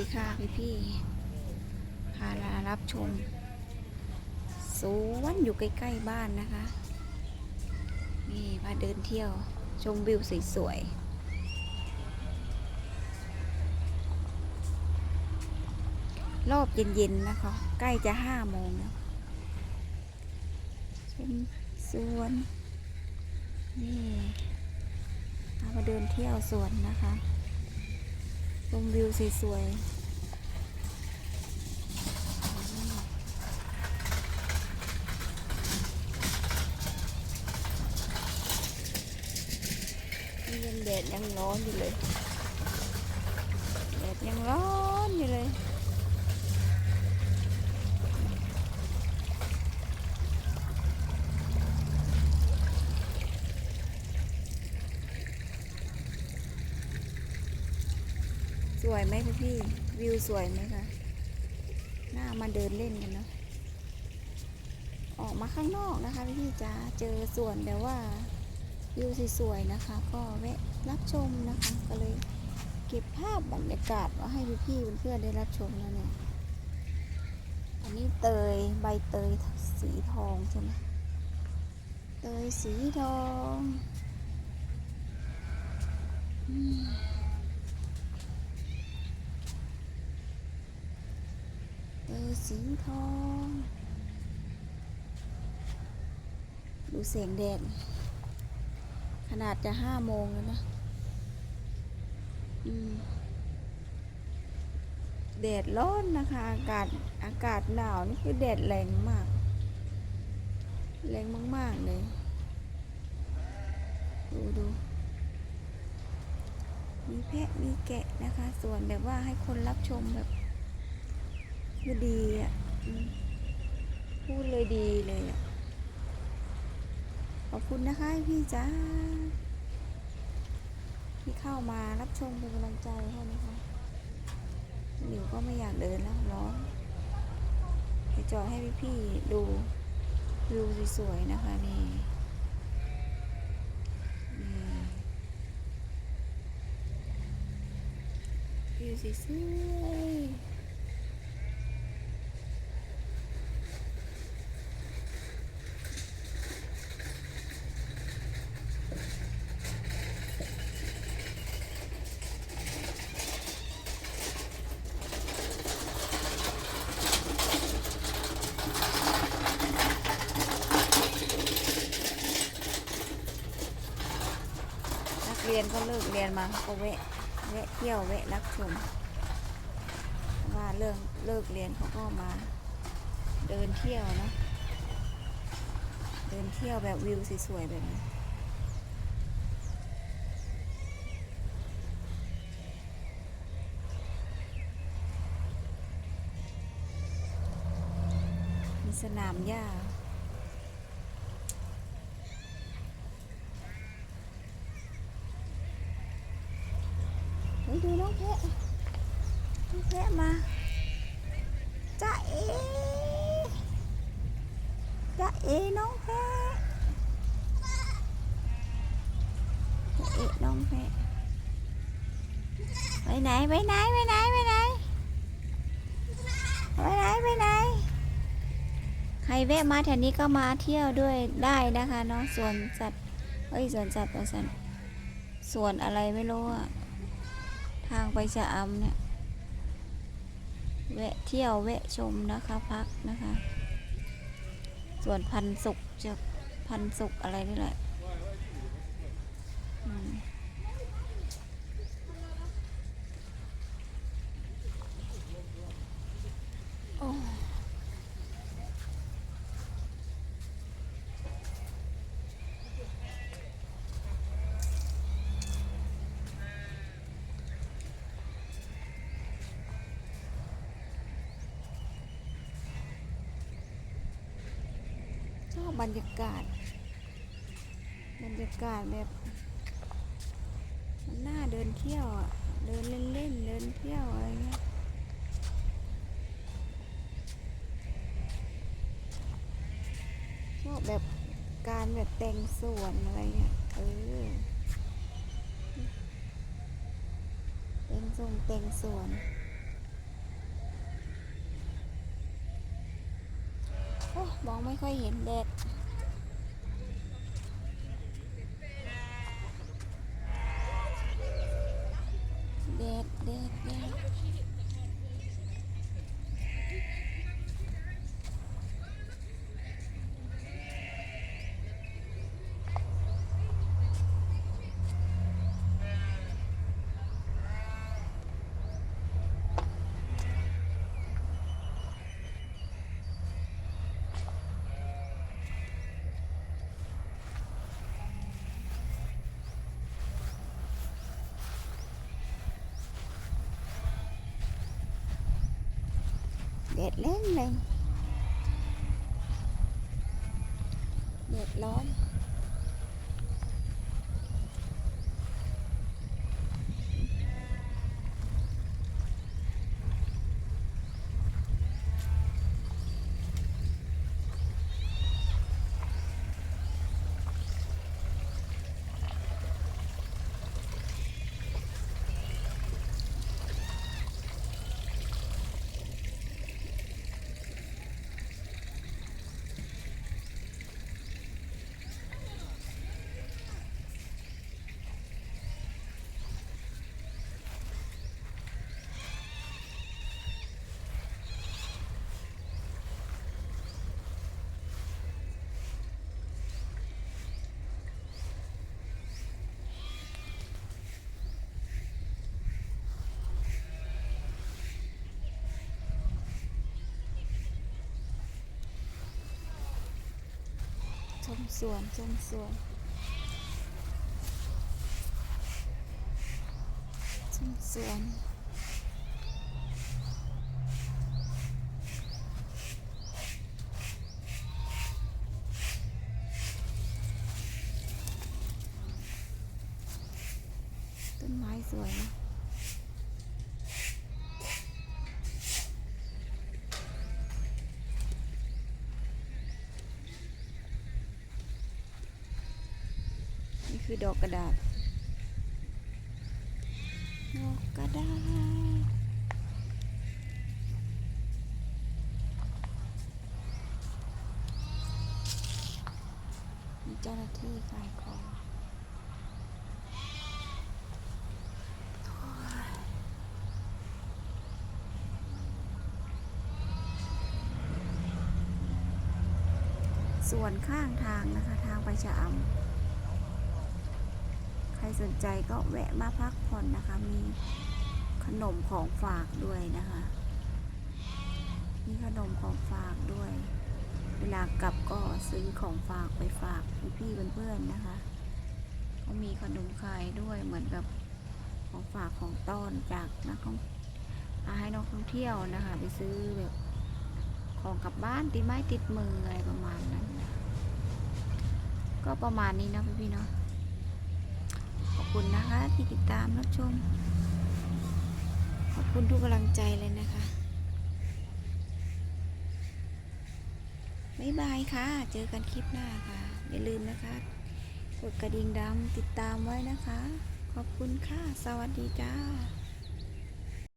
ดีค่ะพี่พี่พาลารับชม สวนอยู่ใกล้ ๆ บ้านนะคะ นี่พาเดินเที่ยวชมวิวสวยๆรอบเย็นๆนะคะ ใกล้จะห้าโมงแล้วชมสวน นี่มาเดินเที่ยวสวนนะคะ ชมวิวสวยๆนี่ยังแดดยังร้อนอยู่เลย แดดยังร้อนอยู่เลย ส วยไหมพี่พี่ วิวสวยไหมคะน่ามาเดินเล่นกันเนาะออกมาข้างนอกนะคะพี่จ้าเจอสวนแบบว่าวิวสวยๆนะคะ ก็แวะรับชมนะคะก็เลยเก็บภาพบรรยากาศมาให้พี่พี่ๆเพื่อนๆได้รับชมแล้วเนี่ยอันนี้เตยใบเตยสีทองใช่ไหมเตยสีทองอม เออ สีทอง ดูเสียงแดด ขนาดจะห้าโมงแล้วนะแดดร้อนนะคะ อากาศอากาศหนาวนี่คือแดดแรงมาก แรงมาก ๆ เลย ดูดูมีแพะมีแกะนะคะ ส่วนแบบว่าให้คนรับชมแบบดี พูดเลยดีเลยอะขอบคุณนะคะพี่จ้าที่เข้ามารับชมเป็นกำลังใจให้นะคะหลิวก็ไม่อยากเดินแล้วร้อนจะจอดให้พี่ๆดูวิวสวยๆนะคะนี่นี่วิวสวย เรียนก็เลิกเรียนมาเขาก็แวะแวะเที่ยวแวะรับชมว่าเลิกเลิกเรียนเขาก็มา เดินเที่ยวเนะเดินเที่ยวแบบวิวสวยๆแบบนี้มีสนามหญ้า เฮ้ย ดูน้องแพะน้องแพะมาจ้าเอจ้าเอน้องแพะจ้าเอน้องแพะไปไหนไปไหนไปไหนไปไหนไปไหนไปไหนใครแวะมาแถวนี้ก็มาเที่ยวด้วยได้นะคะเนาะสวนสัตว์เอ้ยสวนสัตว์สวนสัตว์สวนอะไรไม่รู้อะ ทางไปชะอำเนี่ย แวะเที่ยวแวะชมนะคะพักนะคะ ส่วนพันสุกจะพันสุกอะไรนี่แหละอืมโอ้ชอบ บรรยากาศ บรรยากาศแบบมันน่าเดินเที่ยวอะ เดินเล่นๆ เดินเที่ยวอะไรเงี้ยชอบแบบการแบบแต่งสวนอะไรเงี้ย เออแต่งทรงแต่งสวน มองไม่ค่อยเห็นแดดแดดแดดแดด แดดแรงแรงแดดร้อน สวนชมสวนชมสวนต้นไม้สวยนะ คือดอกกระดาษ ดอกกระดาษ มีเจ้าหน้าที่ขายของโอ้ยส่วนข้างทางนะคะ ทางไปชะอำ สนใจก็แวะมาพักผ่อนนะคะ มีขนมของฝากด้วยนะคะ มีขนมของฝากด้วย เวลากลับก็ซื้อของฝากไปฝากพี่ๆเพื่อนๆนะคะก็มีขนมขายด้วยเหมือนกับของฝากของต้อนจากนักท่องอาให้นักท่องเที่ยวนะคะ ไปซื้อแบบของกลับบ้านติดไม้ติดมืออะไรประมาณนั้น ก็ประมาณนี้นะพี่ๆเนาะ คุณนะคะที่ติดตามรับชม ขอบคุณทุกกำลังใจเลยนะคะ บ๊ายบายค่ะ เจอกันคลิปหน้าค่ะ อย่าลืมนะคะ กดกระดิ่งดำติดตามไว้นะคะ ขอบคุณค่ะ สวัสดีจ้า